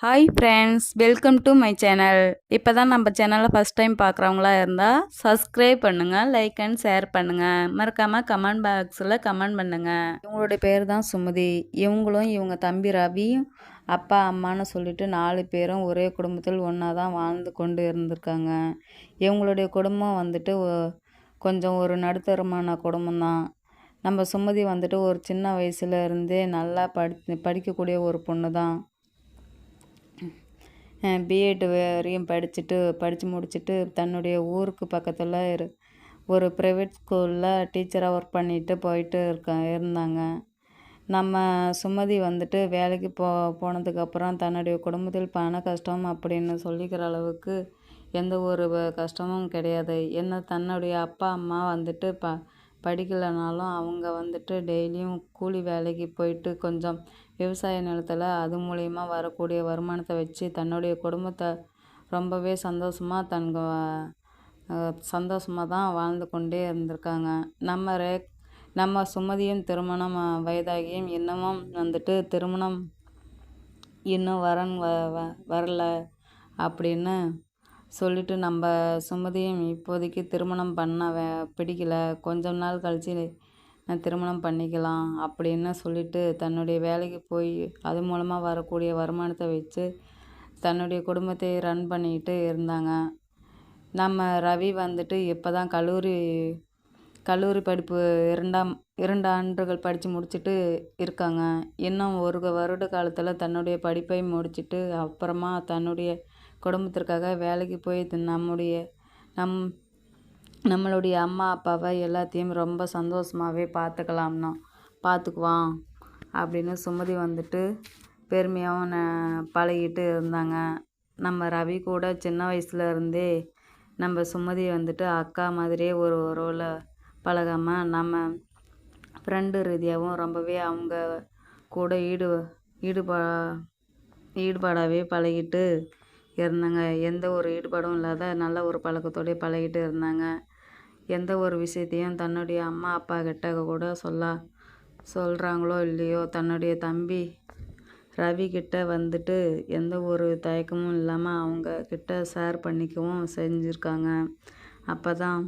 Hi friends welcome to my channel இப்போ தான் நம்ம சேனலை ஃபஸ்ட் டைம் பார்க்குறவங்களா இருந்தால் சப்ஸ்கிரைப் பண்ணுங்கள் லைக் அண்ட் ஷேர் பண்ணுங்கள் மறக்காமல் கமெண்ட் பாக்ஸில் கமெண்ட் பண்ணுங்கள் இவங்களுடைய பேர் தான் சுமதி. இவங்களும் இவங்க தம்பி ரவியும் அப்பா அம்மான்னு சொல்லிட்டு நாலு பேரும் ஒரே குடும்பத்தில் ஒன்றா தான் வாழ்ந்து கொண்டு இருந்திருக்காங்க. இவங்களுடைய குடும்பம் வந்துட்டு ஒ- கொஞ்சம் ஒரு நடுத்தரமான குடும்பம் தான் நம்ம சுமதி வந்துட்டு ஒரு சின்ன வயசுல இருந்தே நல்லா படி படிக்கக்கூடிய ஒரு பொண்ணு தான் பிஎட் வரையும் படிச்சுட்டு படித்து முடிச்சுட்டு தன்னுடைய ஊருக்கு பக்கத்தில் இரு ஒரு ப்ரைவேட் ஸ்கூலில் டீச்சராக ஒர்க் பண்ணிட்டு போயிட்டு இருக்க இருந்தாங்க. நம்ம சுமதி வந்துட்டு வேலைக்கு போ போனதுக்கப்புறம் தன்னுடைய குடும்பத்தில் பண கஷ்டம் அப்படின்னு சொல்லிக்கிற அளவுக்கு எந்த ஒரு கஷ்டமும் கிடையாது. என்ன தன்னுடைய அப்பா அம்மா வந்துட்டு ப படிக்கலைனாலும் அவங்க வந்துட்டு டெய்லியும் கூலி வேலைக்கு போயிட்டு கொஞ்சம் விவசாய நிலத்தில் அது மூலயமா வரக்கூடிய வருமானத்தை வச்சு தன்னுடைய குடும்பத்தை ரொம்பவே சந்தோஷமாக தன் சந்தோஷமாக தான் வாழ்ந்து கொண்டே இருந்திருக்காங்க. நம்ம ரே நம்ம சுமதியும் திருமணம் வயதாகியும் இன்னமும் வந்துட்டு திருமணம் இன்னும் வரன் வ வ- வரல அப்படின்னு சொல்லிட்டு நம்ம சுமதியும் இப்போதைக்கு திருமணம் பண்ண பிடிக்கல. கொஞ்சம் நாள் கழிச்சு திருமணம் பண்ணிக்கலாம் அப்படின்னு சொல்லிட்டு தன்னுடைய வேலைக்கு போய் அது மூலமாக வரக்கூடிய வருமானத்தை வச்சு தன்னுடைய குடும்பத்தை ரன் பண்ணிக்கிட்டு இருந்தாங்க. நம்ம ரவி வந்துட்டு இப்போ தான் கல்லூரி கல்லூரி படிப்பு இரண்டாம் இரண்டு ஆண்டுகள் படித்து முடிச்சுட்டு இருக்காங்க. இன்னும் ஒரு வருட காலத்தில் தன்னுடைய படிப்பை முடிச்சிட்டு அப்புறமா தன்னுடைய குடும்பத்திற்காக வேலைக்கு போய் த- நம்முடைய நம் நம்மளுடைய அம்மா அப்பாவை எல்லாத்தையும் ரொம்ப சந்தோஷமாகவே பார்த்துக்கலாம்னா பார்த்துக்குவான் அப்படின்னு சுமதி வந்துட்டு பெருமையாகவும் ந- பழகிட்டு இருந்தாங்க. நம்ம ரவி கூட சின்ன வயசுல இருந்தே நம்ம சுமதி வந்துட்டு அக்கா மாதிரியே ஒரு உறவில் பழகாமல் நம்ம ஃப்ரெண்டு ரீதியாகவும் ரொம்பவே அவங்க கூட ஈடு ஈடுபா ஈடுபாடாகவே பழகிட்டு இருந்தாங்க. எந்த ஒரு ஈடுபாடும் இல்லாத நல்ல ஒரு பழக்கத்தோடய பழகிட்டு இருந்தாங்க. எந்த ஒரு விஷயத்தையும் தன்னுடைய அம்மா அப்பா கிட்ட கூட சொல்ல சொல்கிறாங்களோ இல்லையோ தன்னுடைய தம்பி ரவி கிட்ட வந்துட்டு எந்த ஒரு தயக்கமும் இல்லாமல் அவங்க கிட்ட ஷேர் பண்ணிக்கவும் செஞ்சுருக்காங்க. அப்போ தான்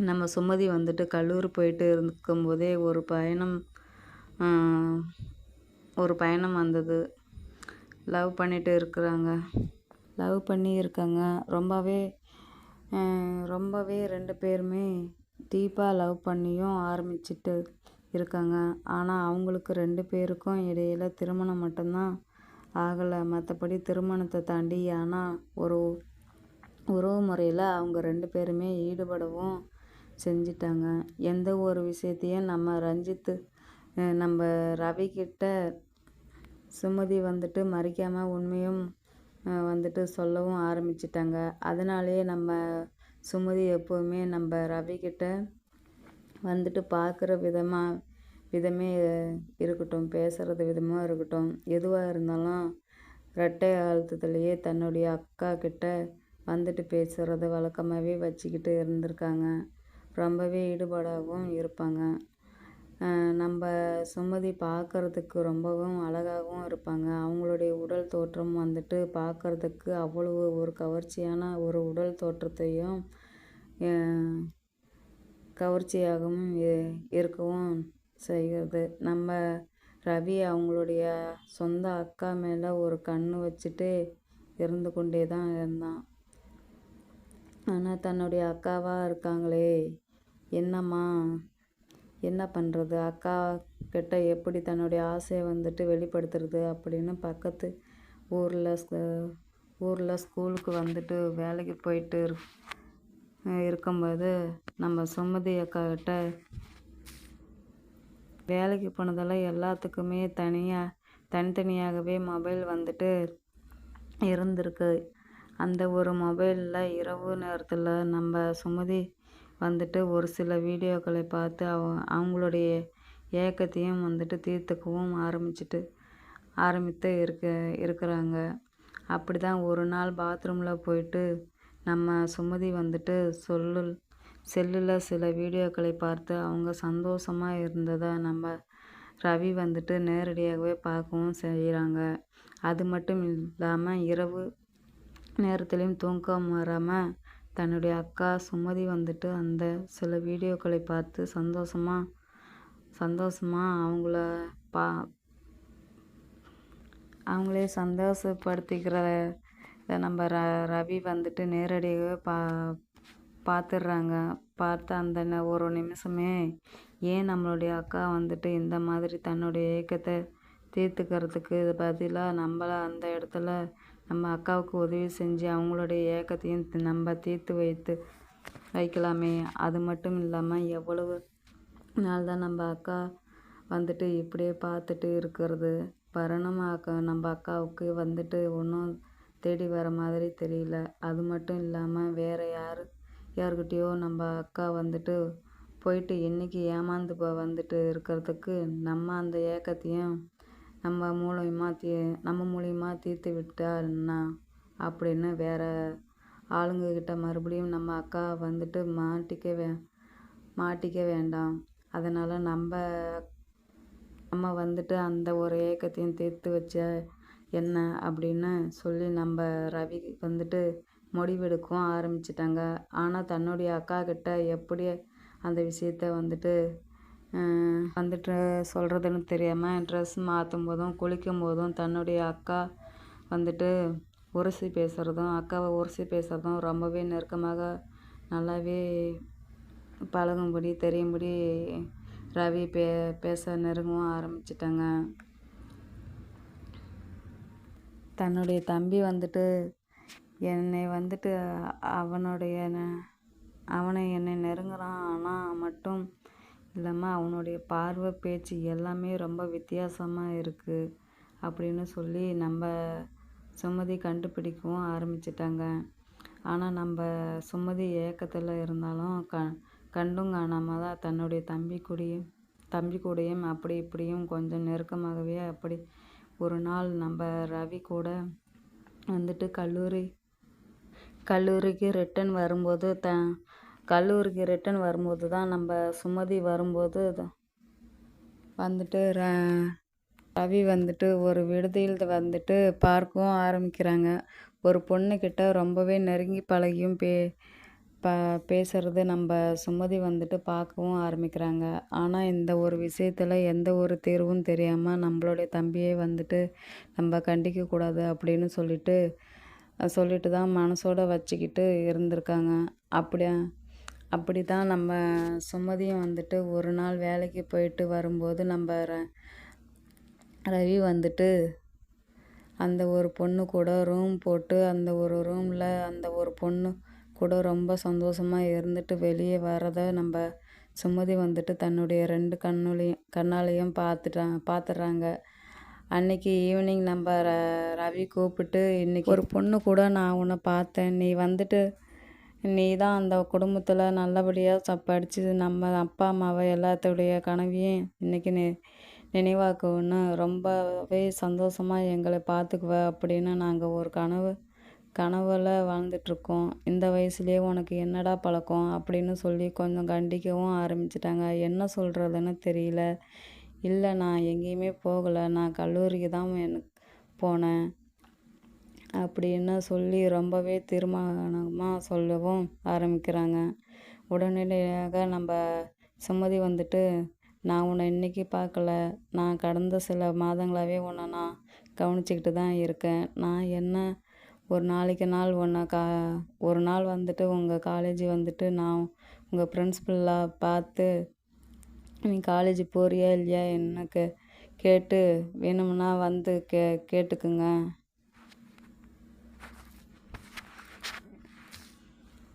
நம்ம சுமதி வந்துட்டு கல்லூரி போயிட்டு இருக்கும்போதே ஒரு பயணம் ஒரு பயணம் வந்தது. லவ் பண்ணிட்டு இருக்கிறாங்க. லவ் பண்ணி இருக்காங்க ரொம்பவே ரொம்பவே ரெண்டு பேருமே டீப்பாக லவ் பண்ணியும் ஆரம்பிச்சிட்டு இருக்காங்க. ஆனால் அவங்களுக்கு ரெண்டு பேருக்கும் இடையில திருமணம் மட்டும்தான் ஆகலை. மற்றபடி திருமணத்தை தாண்டி ஆனால் ஒரு உறவு முறையில் அவங்க ரெண்டு பேருமே ஈடுபடவும் செஞ்சிட்டாங்க. எந்த ஒரு விஷயத்தையும் நம்ம ரஞ்சித்து நம்ம ரவி சுமதி வந்துட்டு மறைக்காமல் உண்மையும் வந்துட்டு சொல்லவும் ஆரம்பிச்சிட்டாங்க. அதனாலேயே நம்ம சுமதி எப்போவுமே நம்ம ரவி வந்துட்டு பார்க்குற விதமாக விதமே இருக்கட்டும் பேசுகிறது விதமாக இருக்கட்டும். எதுவாக இருந்தாலும் ரெட்டை அழுத்தத்துலேயே தன்னுடைய அக்கா கிட்ட வந்துட்டு பேசுகிறத வழக்கமாகவே வச்சுக்கிட்டு இருந்திருக்காங்க. ரொம்பவே ஈடுபாடாகவும் இருப்பாங்க. நம்ம சுமதி பார்க்கறதுக்கு ரொம்பவும் அழகாகவும் இருப்பாங்க. அவங்களுடைய உடல் தோற்றம் வந்துட்டு பார்க்கறதுக்கு அவ்வளவு ஒரு கவர்ச்சியான ஒரு உடல் தோற்றத்தையும் கவர்ச்சியாகவும் இருக்கவும் செய்கிறது. நம்ம ரவி அவங்களுடைய சொந்த அக்கா மேலே ஒரு கண்ணு வச்சுட்டு இருந்து கொண்டே தான் இருந்தான். ஆனால் தன்னுடைய அக்காவாக இருக்காங்களே என்னம்மா? என்ன பண்ணுறது அக்கா கிட்ட எப்படி தன்னுடைய ஆசையை வந்துட்டு வெளிப்படுத்துறது அப்படின்னு பக்கத்து ஊரில் ஊரில் ஸ்கூலுக்கு வந்துட்டு வேலைக்கு போயிட்டு இரு- இருக்கும்போது நம்ம சுமதி அக்கா கிட்ட வேலைக்கு போனதெல்லாம் எல்லாத்துக்குமே தனியாக தனித்தனியாகவே மொபைல் வந்துட்டு இருந்திருக்கு. அந்த ஒரு மொபைலில் இரவு நேரத்தில் நம்ம சுமதி வந்துட்டு ஒரு சில வீடியோக்களை பார்த்து அவ அவங்களுடைய ஏக்கத்தையும் வந்துட்டு தீர்த்துக்கவும் ஆரம்பிச்சிட்டு ஆரம்பித்து இருக்க இருக்கிறாங்க. அப்படி தான் ஒரு நாள் பாத்ரூமில் போயிட்டு நம்ம சுமதி வந்துட்டு சொல்லு செல்லில் சில வீடியோக்களை பார்த்து அவங்க சந்தோஷமாக இருந்ததை நம்ம ரவி வந்துட்டு நேரடியாகவே பார்க்கவும் செய்கிறாங்க. அது மட்டும் இல்லாமல் இரவு நேரத்துலேயும் தூக்கம் வராமல் தன்னுடைய அக்கா சுமதி வந்துட்டு அந்த சில வீடியோக்களை பார்த்து சந்தோஷமாக சந்தோஷமாக அவங்கள பா அவங்களே சந்தோஷப்படுத்திக்கிற இதை நம்ம ர ரவி வந்துட்டு நேரடியாகவே பா பார்த்துடுறாங்க. பார்த்து அந்த ஒரு நிமிஷமே ஏன் நம்மளுடைய அக்கா வந்துட்டு இந்த மாதிரி தன்னுடைய ஏக்கத்தை தீர்த்துக்கிறதுக்கு பதிலாக நம்மளை அந்த இடத்துல நம்ம அக்காவுக்கு உதவி செஞ்சு அவங்களுடைய ஏக்கத்தையும் நம்ம தீர்த்து வைத்து வைக்கலாமே. அது மட்டும் இல்லாமல் எவ்வளவு நாள் தான் நம்ம அக்கா வந்துட்டு இப்படியே பார்த்துட்டு இருக்கிறது? பரணம் அக்கா நம்ம அக்காவுக்கு வந்துட்டு ஒன்றும் தேடி வர மாதிரி தெரியல. அது மட்டும் இல்லாமல் வேறு யார் யாருக்கிட்டேயோ நம்ம அக்கா வந்துட்டு போயிட்டு இன்றைக்கி ஏமாந்து போ வந்துட்டு இருக்கிறதுக்கு நம்ம அந்த ஏக்கத்தையும் நம்ம மூலயமா தீ நம்ம மூலயமா தீர்த்து விட்டா என்ன அப்படின்னு வேறு ஆளுங்கக்கிட்ட மறுபடியும் நம்ம அக்கா வந்துட்டு மாட்டிக்க வே மாட்டிக்க வேண்டாம். அதனால் நம்ம நம்ம வந்துட்டு அந்த ஒரு ஏக்கத்தையும் தீர்த்து வச்ச என்ன அப்படின்னு சொல்லி நம்ம ரவி வந்துட்டு முடிவெடுக்கவும் ஆரம்பிச்சிட்டாங்க. ஆனால் தன்னுடைய அக்கா கிட்ட எப்படி அந்த விஷயத்த வந்துட்டு வந்துட்டு சொல்கிறதுன்னு தெரியாமல் ட்ரெஸ் மாற்றும் போதும் குளிக்கும் போதும் தன்னுடைய அக்கா வந்துட்டு உரசி பேசுகிறதும் அக்காவை உரசி பேசுகிறதும் ரொம்பவே நெருக்கமாக நல்லாவே பழகும்படி தெரியும்படி ரவி பே பேச நெருங்கவும் ஆரம்பிச்சிட்டாங்க. தன்னுடைய தம்பி வந்துட்டு என்னை வந்துட்டு அவனுடைய அவனை என்னை நெருங்குறான். ஆனால் மட்டும் இல்லாமல் அவனுடைய பார்வை பேச்சு எல்லாமே ரொம்ப வித்தியாசமாக இருக்குது அப்படின்னு சொல்லி நம்ம சுமதி கண்டுபிடிக்கவும் ஆரம்பிச்சிட்டாங்க. ஆனால் நம்ம சுமதி ஏக்கத்தில் இருந்தாலும் க கண்டும் காணாமல் தான் தன்னுடைய தம்பி கூடயும் தம்பி கூடயும் அப்படி இப்படியும் கொஞ்சம் நெருக்கமாகவே அப்படி ஒரு நாள் நம்ம ரவி கூட வந்துட்டு கல்லூரி கல்லூரிக்கு ரிட்டன் வரும்போது த கல்லூரிக்கு ரிட்டன் வரும்போது தான் நம்ம சுமதி வரும்போது வந்துட்டு ர ரவி வந்துட்டு ஒரு விடுதியில் வந்துட்டு பார்க்கவும் ஆரம்பிக்கிறாங்க. ஒரு பொண்ணுக்கிட்ட ரொம்பவே நெருங்கி பழகியும் பே ப பேசுறது நம்ம சுமதி வந்துட்டு பார்க்கவும் ஆரம்பிக்கிறாங்க. ஆனால் இந்த ஒரு விஷயத்தில் எந்த ஒரு தீர்வும் தெரியாமல் நம்மளுடைய தம்பியை வந்துட்டு நம்ம கண்டிக்கக்கூடாது அப்படின்னு சொல்லிட்டு சொல்லிட்டு தான் மனசோட வச்சுக்கிட்டு இருந்திருக்காங்க. அப்படி அப்படி தான் நம்ம சுமதியும் வந்துட்டு ஒரு நாள் வேலைக்கு போயிட்டு வரும்போது நம்ம ர- ரவி வந்துட்டு அந்த ஒரு பொண்ணு கூட ரூம் போட்டு அந்த ஒரு ரூமில் அந்த ஒரு பொண்ணு கூட ரொம்ப சந்தோஷமாக இருந்துட்டு வெளியே வரதை நம்ம சுமதி வந்துட்டு தன்னுடைய ரெண்டு கண்ணுலையும் கண்ணாலையும் பார்த்துட்டான் பார்த்துட்றாங்க. அன்னைக்கு ஈவினிங் நம்ம ர ரவி கூப்பிட்டு இன்னைக்கு ஒரு பொண்ணு கூட நான் உன்னை பார்த்தேன். நீ வந்துட்டு நீ தான் அந்த குடும்பத்தில் நல்லபடியாக ச படித்து நம்ம அப்பா அம்மாவை எல்லாத்துடைய கனவையும் இன்னைக்கு நி நினைவாக்குன்னு ரொம்பவே சந்தோஷமாக எங்களை பார்த்துக்குவ அப்படின்னு நாங்கள் ஒரு கனவு கனவில் வாழ்ந்துட்டுருக்கோம். இந்த வயசுலேயே உனக்கு என்னடா பழக்கம் அப்படின்னு சொல்லி கொஞ்சம் கண்டிக்கவும் ஆரம்பிச்சிட்டாங்க. என்ன சொல்கிறதுன்னு தெரியல. இல்லை நான் எங்கேயுமே போகலை. நான் கல்லூரிக்கு தான் எனக்கு போனேன். அப்படின்னு சொல்லி ரொம்பவே தீர்மானமாக சொல்லவும் ஆரம்பிக்கிறாங்க. உடனடியாக நம்ம சுமதி வந்துட்டு நான் உன்னை இன்னைக்கு பார்க்கல. நான் கடந்த சில மாதங்களாகவே உன்னை நான் கவனிச்சிக்கிட்டு தான் இருக்கேன். நான் என்ன ஒரு நாளைக்கு நாள் உன்னை கா ஒரு நாள் வந்துட்டு உங்கள் காலேஜ் வந்துட்டு நான் உங்கள் பிரின்ஸ்பலாக பார்த்து நீ காலேஜ் போறியா இல்லையா? எனக்கு கேட்டு வேணும்னா வந்து கே கேட்டுக்குங்க.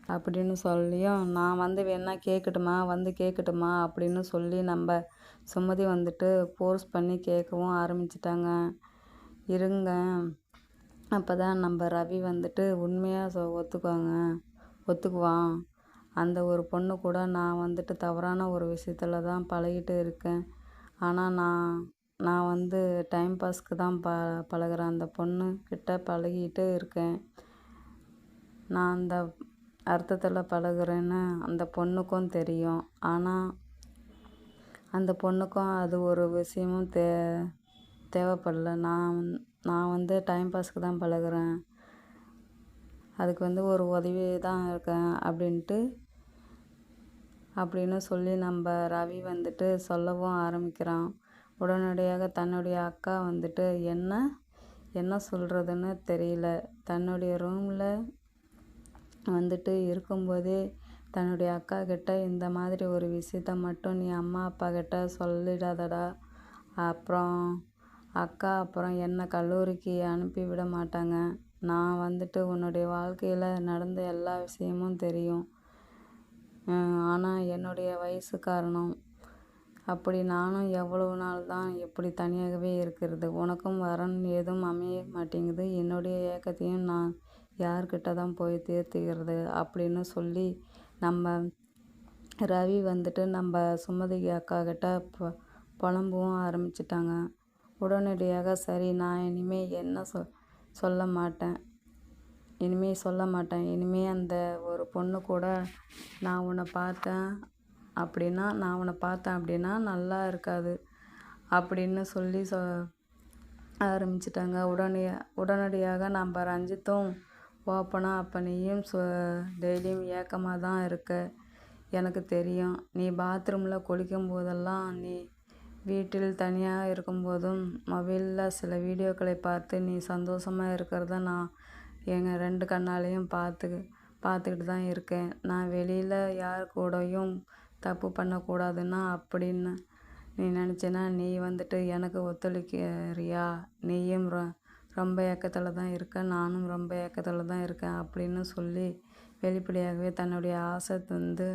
அப்படின்னு சொல்லியும் நான் வந்து வேணா கேட்கட்டுமா வந்து கேட்கட்டுமா அப்படின்னு சொல்லி நம்ம சுமதி வந்துட்டு ஃபோர்ஸ் பண்ணி கேட்கவும் ஆரம்பிச்சிட்டாங்க. இருங்க. அப்போ தான் நம்ம ரவி வந்துட்டு உண்மையாக சொ ஒத்துக்குவாங்க. ஒத்துக்குவான். அந்த ஒரு பொண்ணு கூட நான் வந்துட்டு தவறான ஒரு விஷயத்துல தான் பழகிட்டு இருக்கேன். ஆனால் நான் நான் வந்து டைம் பாஸ்க்கு தான் ப பழகுறேன் அந்த பொண்ணு கிட்ட பழகிட்டு இருக்கேன். நான் அந்த அர்த்தத்தில் பழகுறேன்னு அந்த பொண்ணுக்கும் தெரியும். ஆனால் அந்த பொண்ணுக்கும் அது ஒரு விஷயமும் தே தேவைப்படல. நான் நான் வந்து டைம் பாஸ்க்கு தான் பழகுறேன். அதுக்கு வந்து ஒரு உதவி தான் இருக்கேன் அப்படின்ட்டு அப்படின்னு சொல்லி நம்ம ரவி வந்துட்டு சொல்லவும் ஆரம்பிக்கிறான். உடனடியாக தன்னுடைய அக்கா வந்துட்டு என்ன என்ன சொல்கிறதுன்னு தெரியல. தன்னுடைய ரூமில் வந்துட்டு இருக்கும்போதே தன்னுடைய அக்கா கிட்ட இந்த மாதிரி ஒரு விஷயத்த மட்டும் நீ அம்மா அப்பா கிட்ட சொல்லிடாதடா. அப்புறம் அக்கா அப்புறம் என்னை கல்லூரிக்கு அனுப்பி விட மாட்டாங்க. நான் வந்துட்டு உன்னுடைய வாழ்க்கையில் நடந்த எல்லா விஷயமும் தெரியும். ஆனால் என்னுடைய வயசு காரணம். அப்படி நானும் எவ்வளவு நாள் தான் இப்படி தனியாகவே இருக்கிறது. உனக்கும் வரன் ஏதும் அமைய மாட்டேங்குது. என்னுடைய ஏக்கத்தையும் நான் யார்கிட்ட தான் போய் தீர்த்துக்கிறது அப்படின்னு சொல்லி நம்ம ரவி வந்துட்டு நம்ம சுமதி அக்கா கிட்ட பொ புலம்பவும் ஆரம்பிச்சிட்டாங்க. உடனடியாக சரி நான் இனிமேல் என்ன சொ சொல்ல மாட்டேன். இனிமேல் சொல்ல மாட்டேன். இனிமேல் அந்த ஒரு பொண்ணு கூட நான் உன்னை பார்த்தேன் அப்படின்னா நான் உன்னை பார்த்தேன் அப்படின்னா நல்லா இருக்காது அப்படின்னு சொல்லி சொ ஆரம்பிச்சிட்டாங்க. உடனே உடனடியாக நம்ம ரஞ்சித்தும் ஓப்பனாக அப்போ நீயும் சொ டெய்லியும் ஏக்கமாக தான் இருக்க. எனக்கு தெரியும். நீ பாத்ரூமில் குளிக்கும் போதெல்லாம் நீ வீட்டில் தனியாக இருக்கும்போதும் மொபைலில் சில வீடியோக்களை பார்த்து நீ சந்தோஷமாக இருக்கிறத நான் எங்கள் ரெண்டு கண்ணாலையும் பார்த்து பார்த்துக்கிட்டு தான் இருக்கேன். நான் வெளியில் யார் கூடயும் தப்பு பண்ணக்கூடாதுன்னா அப்படின்னு நீ நினச்சினா நீ வந்துட்டு எனக்கு ஒத்துழைக்கிறியா? நீயும் ரொம்ப ஏக்கத்தில் தான் இருக்கேன் நானும் ரொம்ப ஏக்கத்தில் தான் இருக்கேன் அப்படின்னு சொல்லி வெளிப்படையாகவே தன்னுடைய ஆசை வந்து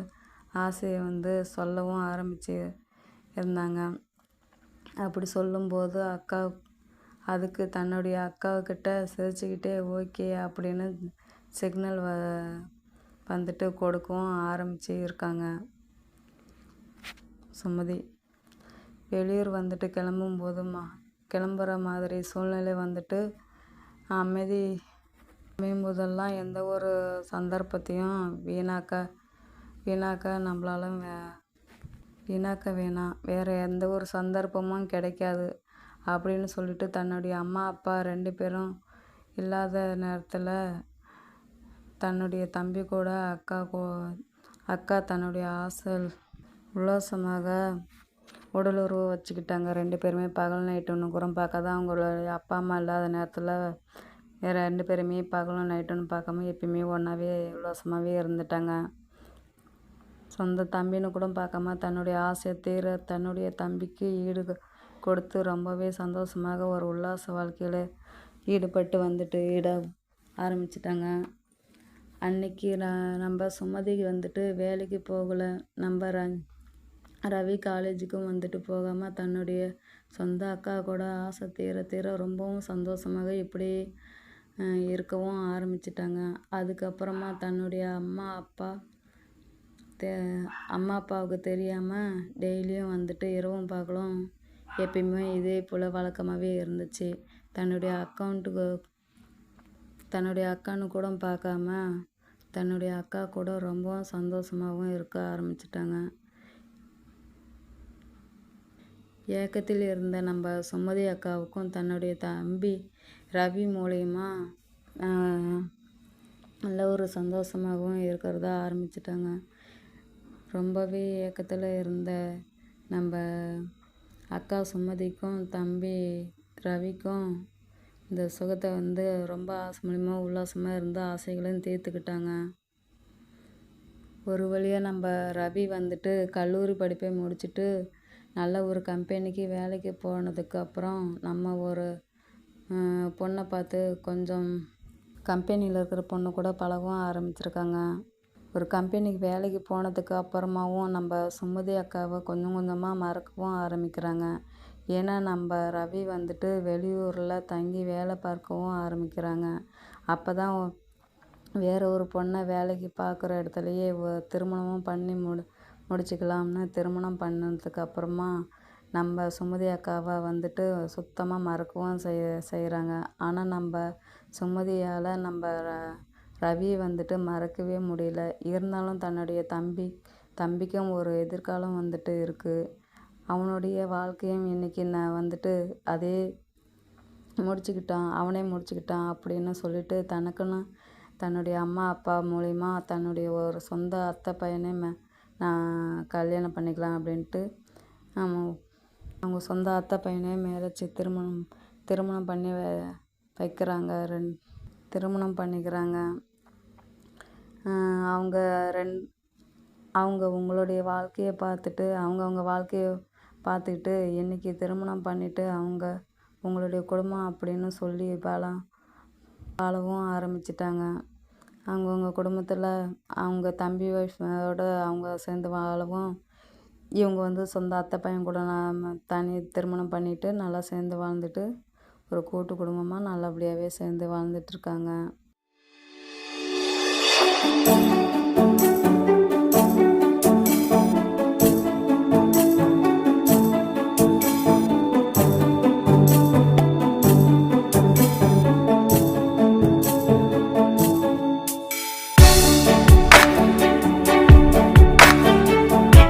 ஆசையை வந்து சொல்லவும் ஆரம்பித்து இருந்தாங்க. அப்படி சொல்லும்போது அக்கா அதுக்கு தன்னுடைய அக்காவுக்கிட்ட சிரிச்சுக்கிட்டே ஓகே அப்படின்னு சிக்னல் வ வந்துட்டு கொடுக்கவும் ஆரம்பித்து இருக்காங்க. சுமதி வெளியூர் வந்துட்டு கிளம்பும்போது மா கிளம்புற மாதிரி சூழ்நிலை வந்துட்டு அமைதி அமையும்போதெல்லாம் எந்த ஒரு சந்தர்ப்பத்தையும் வீணாக்க வீணாக்க நம்மளால வீணாக்க வேணாம் வேறு எந்த ஒரு சந்தர்ப்பமும் கிடைக்காது அப்படின்னு சொல்லிட்டு தன்னுடைய அம்மா அப்பா ரெண்டு பேரும் இல்லாத நேரத்தில் தன்னுடைய தம்பி கூட அக்கா கோ அக்கா தன்னுடைய ஆசல் உல்லாசமாக உடலுறவு வச்சுக்கிட்டாங்க. ரெண்டு பேருமே பகல் நைட்டு ஒன்று கூட பார்க்காத அவங்களோட அப்பா அம்மா இல்லாத நேரத்தில் வேறு ரெண்டு பேருமே பகலும் நைட்டுன்னு பார்க்காம எப்பயுமே ஒன்றாவே உல்லாசமாகவே இருந்துட்டாங்க. சொந்த தம்பின்னு கூட பார்க்காம தன்னுடைய ஆசையை தீர தன்னுடைய தம்பிக்கு ஈடு கொடுத்து ரொம்பவே சந்தோஷமாக ஒரு உல்லாச வாழ்க்கையில் ஈடுபட்டு வந்துட்டு ஈட ஆரம்பிச்சிட்டாங்க. அன்னைக்கு நான் நம்ம சுமதிக்கு வந்துட்டு வேலைக்கு போகலை. நம்ம ரன் ரவி காலேஜுக்கும் வந்துட்டு போகாமல் தன்னுடைய சொந்த அக்கா கூட ஆசை தீர தீர ரொம்பவும் சந்தோஷமாக இப்படி இருக்கவும் ஆரம்பிச்சிட்டாங்க. அதுக்கப்புறமா தன்னுடைய அம்மா அப்பா தே அம்மா அப்பாவுக்கு தெரியாமல் டெய்லியும் வந்துட்டு இரவும் பகலும் எப்பயுமே இதே போல் வழக்கமாகவே இருந்துச்சு. தன்னுடைய அக்கௌண்ட்டுக்கு தன்னுடைய அக்கான்னு கூட பார்க்காம தன்னுடைய அக்கா கூட ரொம்பவும் சந்தோஷமாகவும் இருக்க ஆரம்பிச்சிட்டாங்க. ஏக்கத்தில் இருந்த நம்ம சுமதி அக்காவுக்கும் தன்னுடைய தம்பி ரவி மூலயமா நல்ல ஒரு சந்தோஷமாகவும் இருக்கிறதா ஆரம்பிச்சிட்டாங்க. ரொம்பவே ஏக்கத்தில் இருந்த நம்ம அக்கா சுமதிக்கும் தம்பி ரவிக்கும் இந்த சுகத்தை வந்து ரொம்ப ஆசை மூலிமா உல்லாசமாக இருந்து ஆசைகளையும் தீர்த்துக்கிட்டாங்க. ஒரு வழியாக நம்ம ரவி வந்துட்டு கல்லூரி படிப்பை முடிச்சுட்டு நல்ல ஒரு கம்பெனிக்கு வேலைக்கு போனதுக்கு அப்புறம் நம்ம ஒரு பொண்ணை பார்த்து கொஞ்சம் கம்பெனியில் இருக்கிற பொண்ணு கூட பழகவும் ஆரம்பிச்சிருக்காங்க. ஒரு கம்பெனிக்கு வேலைக்கு போனதுக்கு அப்புறமாவும் நம்ம சுமதி அக்காவை கொஞ்சம் கொஞ்சமாக மறக்கவும் ஆரம்பிக்கிறாங்க. ஏன்னா நம்ம ரவி வந்துட்டு வெளியூரில் தங்கி வேலை பார்க்கவும் ஆரம்பிக்கிறாங்க. அப்போ தான் வேற ஒரு பொண்ணை வேலைக்கு பார்க்குற இடத்துலையே திருமணமும் பண்ணி முடி முடிச்சுக்கலாம்னு திருமணம் பண்ணதுக்கு அப்புறமா நம்ம சுமதி அக்காவை வந்துட்டு சுத்தமாக மறக்கவும் செய் செய்கிறாங்க ஆனால் நம்ம சுமதியால் நம்ம ரவியை வந்துட்டு மறக்கவே முடியல. இருந்தாலும் தன்னுடைய தம்பி தம்பிக்கும் ஒரு எதிர்காலம் வந்துட்டு இருக்குது அவனுடைய வாழ்க்கையும் இன்றைக்கி நான் வந்துட்டு அதே முடிச்சுக்கிட்டான் அவனே முடிச்சுக்கிட்டான் அப்படின்னு சொல்லிட்டு தனக்குன்னு தன்னுடைய அம்மா அப்பா மூலிமா தன்னுடைய ஒரு சொந்த அத்தை பையனே மே நான் கல்யாணம் பண்ணிக்கலாம் அப்படின்ட்டு. அவன் அவங்க சொந்த அத்தை பையனே மேரேஜ் திருமணம் திருமணம் பண்ணி வை- வைக்கிறாங்க. ரெண் திருமணம் பண்ணிக்கிறாங்க. அவங்க ரெண் அவங்க உங்களுடைய வாழ்க்கையை பார்த்துட்டு அவங்கவுங்க வாழ்க்கையை பார்த்துக்கிட்டு இன்னைக்கு திருமணம் பண்ணிட்டு அவங்க உங்களுடைய குடும்பம் அப்படின்னு சொல்லி வாழ வாழவும் ஆரம்பிச்சிட்டாங்க. அவங்கவுங்க குடும்பத்தில் அவங்க தம்பி ஒய்ஃபோட அவங்க சேர்ந்து வாழவும் இவங்க வந்து சொந்த அத்தை பையன் கூட நாம தனி திருமணம் பண்ணிட்டு நல்லா சேர்ந்து வாழ்ந்துட்டு ஒரு கூட்டு குடும்பமாக நல்லபடியாகவே சேர்ந்து வாழ்ந்துட்டு இருக்காங்க.